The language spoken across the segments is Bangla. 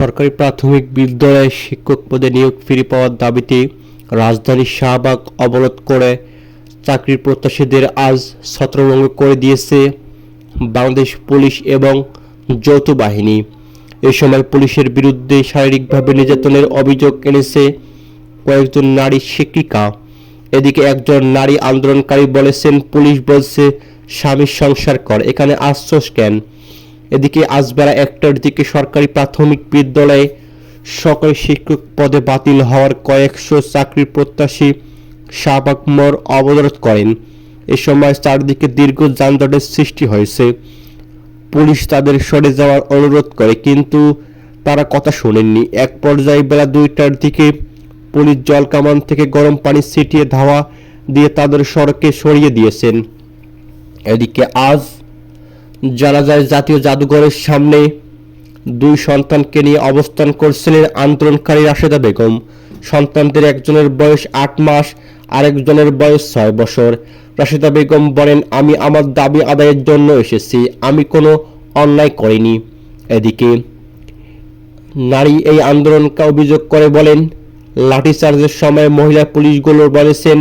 সরকারি প্রাথমিক বিদ্যালয়ে শিক্ষক পদে নিয়োগ ফিরে পাওয়ার দাবিতে রাজধানীর শাহবাগ অবরোধ করে চাকরির প্রত্যাশীদের আজ ছত্রভঙ্গ করে দিয়েছে বাংলাদেশ পুলিশ এবং যৌথ বাহিনী। এ সময় পুলিশের বিরুদ্ধে শারীরিকভাবে নির্যাতনের অভিযোগ এনেছে কয়েকজন নারী শিক্ষিকা। এদিকে একজন নারী আন্দোলনকারী বলেছেন, পুলিশ বলছে, স্বামীর সংসার কর, এখানে আশ্বাস কেন? এদিকে আজ বেলা একটার দিকে সরকারি প্রাথমিক বিদ্যালয়ে সরকারি শিক্ষক পদে বাতিল হওয়ার কয়েকশো চাকরির প্রত্যাশী শাহবাগ মোড় অবরোধ করেন। এ সময় চারদিকে দীর্ঘ যানজটের সৃষ্টি হয়েছে। পুলিশ তাদের সরে যাওয়ার অনুরোধ করে, কিন্তু তারা কথা শোনেননি। এক পর্যায়ে বেলা দুইটার দিকে পুলিশ জলকামান থেকে গরম পানি ছিটিয়ে ধাওয়া দিয়ে তাদের সড়কে সরিয়ে দিয়েছেন। এদিকে আজ জানা যায় জাতীয় জাদুঘরের সামনে দুই সন্তানকে নিয়ে অবস্থান করছিলেন আন্দোলনকারী রাশেদা বেগম। সন্তানদের একজনের বয়স আট মাস, আরেকজনের বয়স ছয় বছর। রাশেদা বেগম বলেন, আমি আমার দাবি আদায়ের জন্য এসেছি, আমি কোনো অন্যায় করিনি। এদিকে নারী এই আন্দোলনকে অভিযোগ করে বলেন লাঠিচার্জের সময় মহিলা পুলিশগুলো বলেছেন,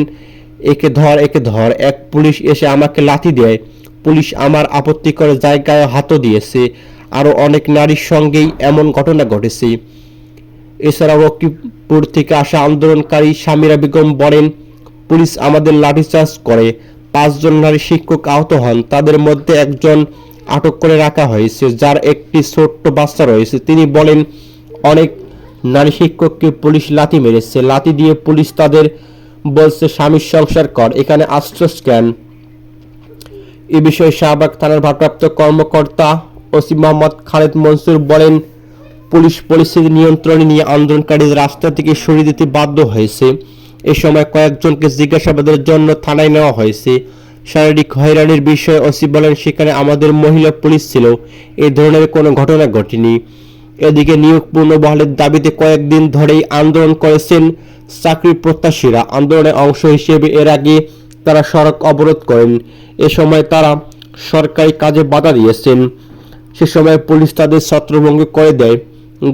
একে ধর একে ধর, এক পুলিশ এসে আমাকে লাথি দেয় পুলিশ আমার আপত্তিকর জায়গায় হাতও দিয়েছে। আরও অনেক নারীর সঙ্গেই এমন ঘটনা ঘটেছে। এছাড়াও লক্ষ্মীপুর থেকে আসা আন্দোলনকারী সামিরা বেগম বলেন, পুলিশ আমাদের লাঠিচার্জ করে। পাঁচজন নারী শিক্ষক আহত হন। তাদের মধ্যে একজন আটক করে রাখা হয়েছে, যার একটি ছোট্ট বাচ্চা রয়েছে। তিনি বলেন, অনেক নারী শিক্ষককে পুলিশ লাথি মেরেছে। লাথি দিয়ে পুলিশ তাদের বলছে, স্বামীর সংসার কর। এখানে আশ্বাস জ্ঞান এ বিষয়ে শাহবাগ থানার ভারপ্রাপ্ত কর্মকর্তা ওসি মোহাম্মদ খালেদ মনসুর বলেন, পুলিশ পরিস্থিতি নিয়ন্ত্রণে নিয়ে আন্দোলনকারীদের রাস্তা থেকে সরিয়ে দিতে বাধ্য হয়েছে। এ সময় কয়েকজনকে জিজ্ঞাসাবাদের জন্য থানায় নেওয়া হয়েছে। শারীরিক হয়রানির বিষয়ে ওসি বলেন, সেখানে আমাদের মহিলা পুলিশ ছিল। এই ধরনের কোনো ঘটনা ঘটেনি। এদিকে নিয়োগ পুনর্বহালের দাবিতে কয়েকদিন ধরেই আন্দোলন করেছেন চাকরি প্রত্যাশীরা। আন্দোলনের অংশ হিসেবে এর আগে তারা সড়ক অবরোধ করেন। এ সময় তারা সরকারি কাজে বাধা দিয়েছেন। সে সময় পুলিশ তাদের ছত্রভঙ্গ করে দেয়।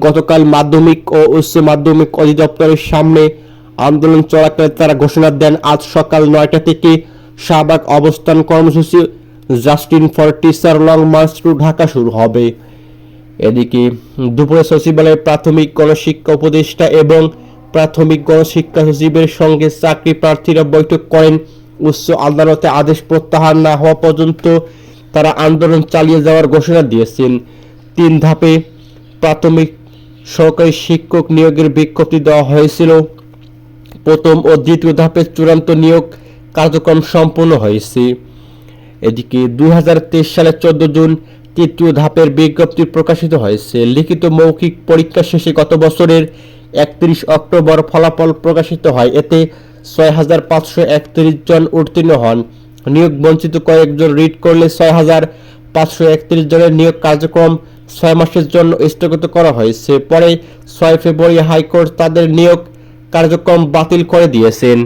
গতকাল মাধ্যমিক ও উচ্চ মাধ্যমিক অধিদপ্তরের সামনে আন্দোলন চলাকালে তারা ঘোষণা দেন, আজ সকাল নয়টা থেকে শাহবাগ অবস্থান কর্মসূচি justice for teacher long march to Dhaka শুরু হবে। এদিকে দুপুরে সচিবালয়ের প্রাথমিক গণশিক্ষা উপদেষ্টা এবং প্রাথমিক গণশিক্ষা সচিবের সঙ্গে চাকরি প্রার্থীরা বৈঠক করেন। উচ্চ আদালতে আদেশ প্রত্যাহার না হওয়া পর্যন্ত তারা আন্দোলন চালিয়ে যাওয়ার ঘোষণা দিয়েছেন। তিন ধাপে প্রাথমিক সরকারি শিক্ষক নিয়োগের বিজ্ঞপ্তি দেওয়া হয়েছিল। প্রথম ও দ্বিতীয় ধাপে চূড়ান্ত নিয়োগ কার্যক্রম সম্পন্ন হয়েছে। এদিকে দুই সালে চোদ্দ জুন তৃতীয় ধাপের বিজ্ঞপ্তি প্রকাশিত হয়েছে। লিখিত মৌখিক পরীক্ষা শেষে গত বছরের একত্রিশ অক্টোবর ফলাফল প্রকাশিত হয়। এতে ছয় হাজার পাঁচশো একত্রিশ জন উত্তীর্ণ হন। নিয়োগ বঞ্চিত কয়েকজন রিট করলে ছয় হাজার পাঁচশো একত্রিশ জনের নিয়োগ কার্যক্রম ছয় মাসের জন্য স্থগিত করা হয়েছে। পরে ছয় ফেব্রুয়ারি হাইকোর্ট তাদের নিয়োগ কার্যক্রম বাতিল করে দিয়েছেন।